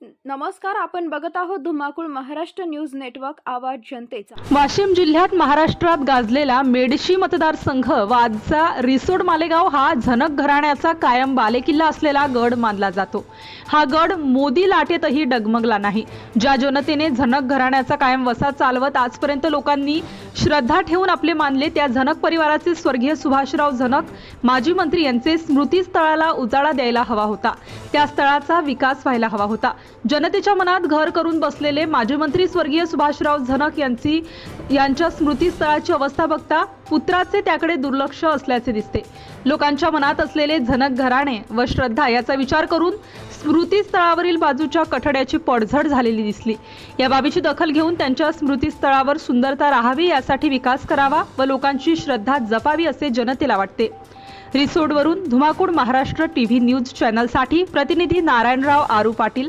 नमस्कार आपण बघत आहोत धुमाकूळ महाराष्ट्र न्यूज नेटवर्क आवाज जनतेचा. वाशिम जिल्ह्यात महाराष्ट्रात गाजलेला मेडशी मतदारसंघ व आजचा रिसोड मालेगाव हा झनक घराण्याचा कायम बालेकिल्ला असलेला गड मानला जातो. हा गड मोदी लाटेतही डगमगला नाही. ज्या जनतेने झनक घराण्याचा कायम वसा चालवत आजपर्यंत लोकांनी श्रद्धा ठेवून आपले मानले त्या झनक परिवाराचे स्वर्गीय सुभाषराव झनक माजी मंत्री यांचे स्मृतीस्थळाला उजाळा द्यायला हवा होता. त्या स्थळाचा विकास व्हायला हवा होता. जनतेच्या मनात घर करून बसलेले माजी मंत्री स्वर्गीय सुभाषराव झनक यांची यांच्या स्मृतीस्थळाची अवस्था बघता पुत्राचे त्याकडे दुर्लक्ष असल्याचे दिसते. लोकांच्या मनात असलेले झनक घराणे व श्रद्धा याचा विचार करून स्मृतीस्थळावरील बाजूच्या कठड्याची पडझड झालेली दिसली. या बाबीची दखल घेऊन त्यांच्या स्मृतीस्थळावर सुंदरता राहावी यासाठी विकास करावा व लोकांची श्रद्धा जपावी असे जनतेला वाटते. रिसोडवरून धुमाकूळ महाराष्ट्र टीव्ही न्यूज चॅनलसाठी प्रतिनिधी नारायणराव आरू पाटील